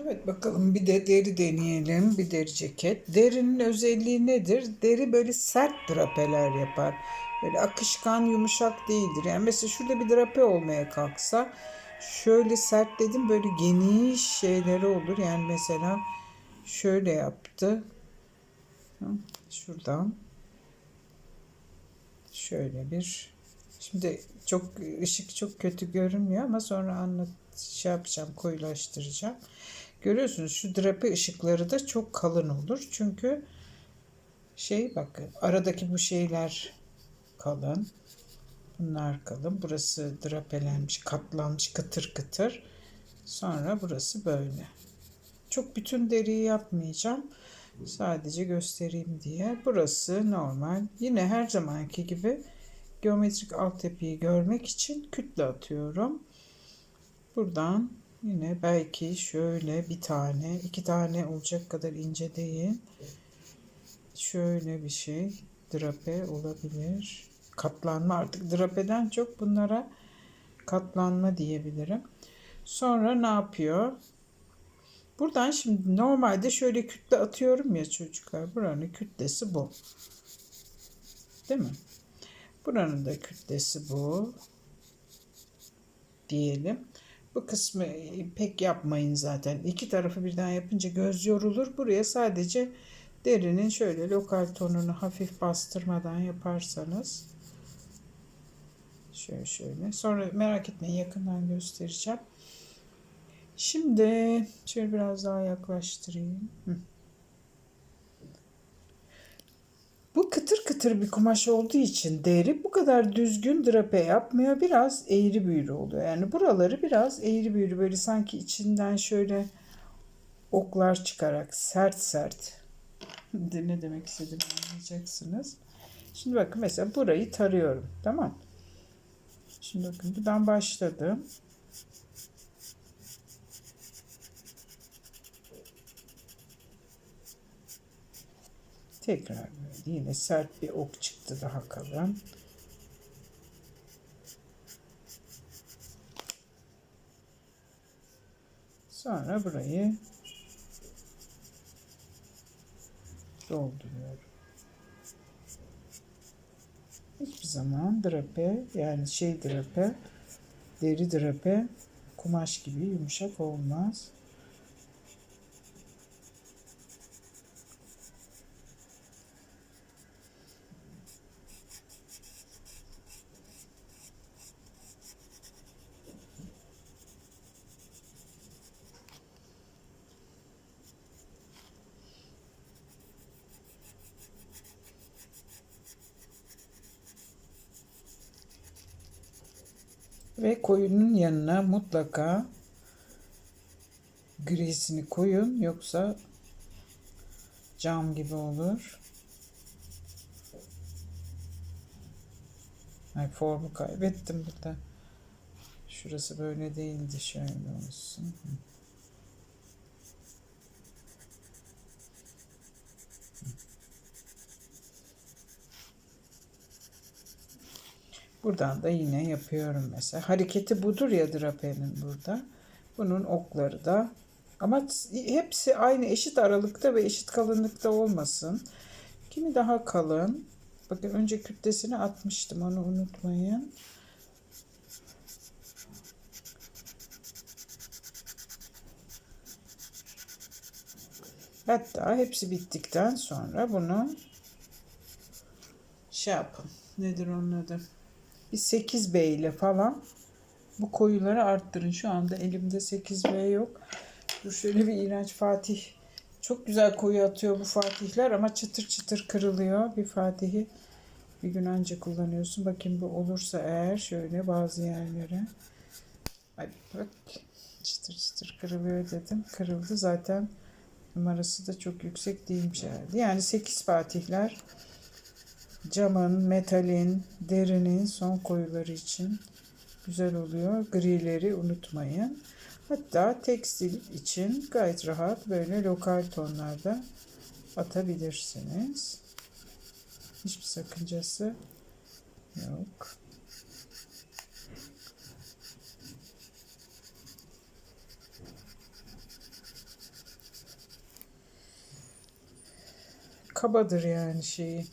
Evet bakalım bir de deri deneyelim. Bir deri ceket. Derinin özelliği nedir? Deri böyle sert drapeler yapar. Böyle akışkan yumuşak değildir. Yani mesela şurada bir drape olmaya kalksa şöyle sert dedim böyle geniş şeyleri olur. Yani mesela şöyle yaptı. Şuradan şöyle bir şimdi çok ışık çok kötü görünmüyor ama sonra anlat şey yapacağım koyulaştıracağım. Görüyorsunuz şu drape ışıkları da çok kalın olur. Çünkü şey bakın aradaki bu şeyler kalın. Bunlar kalın. Burası drapelenmiş, katlanmış kıtır kıtır. Sonra burası böyle. Çok bütün deriyi yapmayacağım. Sadece göstereyim diye. Burası normal. Yine her zamanki gibi geometrik altyapıyı görmek için kütle atıyorum. Buradan yine belki şöyle bir tane, iki tane olacak kadar ince değil. Şöyle bir şey drape olabilir. Katlanma artık drapeden çok bunlara katlanma diyebilirim. Sonra ne yapıyor? Buradan şimdi normalde şöyle kütle atıyorum ya çocuklar. Buranın kütlesi bu. Değil mi? Buranın da kütlesi bu. Diyelim. Bu kısmı pek yapmayın zaten. İki tarafı birden yapınca göz yorulur. Buraya sadece derinin şöyle lokal tonunu hafif bastırmadan yaparsanız şöyle şöyle. Sonra merak etmeyin yakından göstereceğim. Şimdi şöyle biraz daha yaklaştırayım. Hı. Bu kıtır bir kumaş olduğu için deri bu kadar düzgün drape yapmıyor. Biraz eğri büğrü oluyor. Yani buraları biraz eğri büğrü böyle sanki içinden şöyle oklar çıkarak sert sert. Ne demek istediğimi anlayacaksınız. Şimdi bakın mesela burayı tarıyorum. Tamam. Şimdi bakın buradan başladım. Tekrar yine sert bir ok çıktı daha kalın. Sonra burayı dolduruyorum. Hiçbir zaman drape yani şey drape deri drape kumaş gibi yumuşak olmaz. Ve koyunun yanına mutlaka grisini koyun yoksa cam gibi olur. Ay formu kaybettim burada. Şurası böyle değildi şöyle olsun. Hı. Buradan da yine yapıyorum mesela. Hareketi budur ya drapenin burada. Bunun okları da ama hepsi aynı eşit aralıkta ve eşit kalınlıkta olmasın. Kimi daha kalın. Bakın önce kütlesini atmıştım onu unutmayın. Hatta hepsi bittikten sonra bunu şey yapın. Nedir onun adı? Bir 8B ile falan bu koyuları arttırın. Şu anda elimde 8B yok. Dur şöyle bir iğrenç Fatih. Çok güzel koyu atıyor bu Fatihler ama çıtır çıtır kırılıyor. Bir Fatih'i bir gün önce kullanıyorsun. Bakayım bu olursa eğer şöyle bazı yerlere. Ay bak çıtır çıtır kırılıyor dedim. Kırıldı zaten. Numarası da çok yüksek değilmiş herhalde. Yani 8 Fatihler camın, metalin, derinin son koyuları için güzel oluyor. Grileri unutmayın. Hatta tekstil için gayet rahat böyle lokal tonlarda atabilirsiniz. Hiçbir sakıncası yok. Kabadır yani şeyi.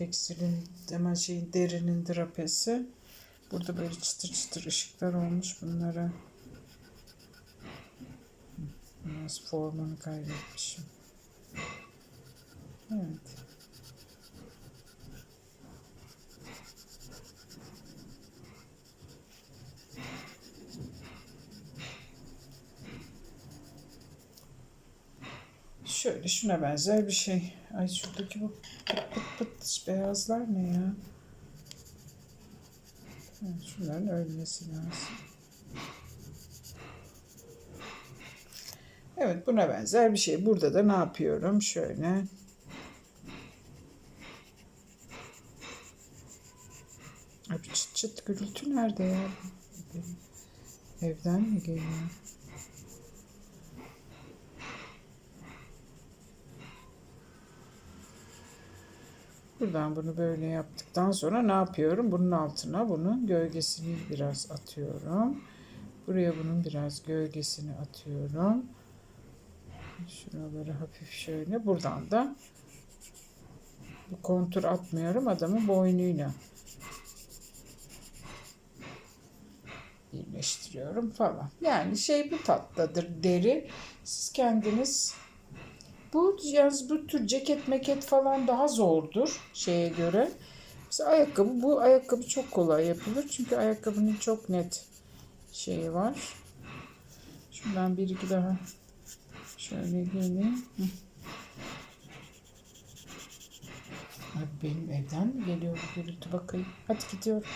Tekstilin hemen şeyin derinin drapesi. Burada böyle çıtır çıtır ışıklar olmuş bunlara. Biraz formunu kaybetmişim. Evet. Şöyle şuna benzer bir şey. Ay şuradaki bu pıt pıt pıt beyazlar ne ya? Evet, şunların ölmesi lazım. Evet buna benzer bir şey. Burada da ne yapıyorum? Şöyle. Ay bu çıt çıt gürültü nerede ya? Evden mi geliyor? Buradan bunu böyle yaptıktan sonra ne yapıyorum? Bunun altına bunun gölgesini biraz atıyorum. Buraya bunun biraz gölgesini atıyorum. Şuraları hafif şöyle. Buradan da bu kontur atmıyorum. Adamın boynuyla birleştiriyorum falan. Yani şey bu tatlıdır deri. Siz kendiniz bu yalnız bu tür ceket meket falan daha zordur şeye göre. Mesela ayakkabı bu ayakkabı çok kolay yapılır. Çünkü ayakkabının çok net şeyi var. Şuradan bir iki daha şöyle geleyim. Ay benim evden mi geliyor bu gürültü bakayım. Hadi gidiyorum.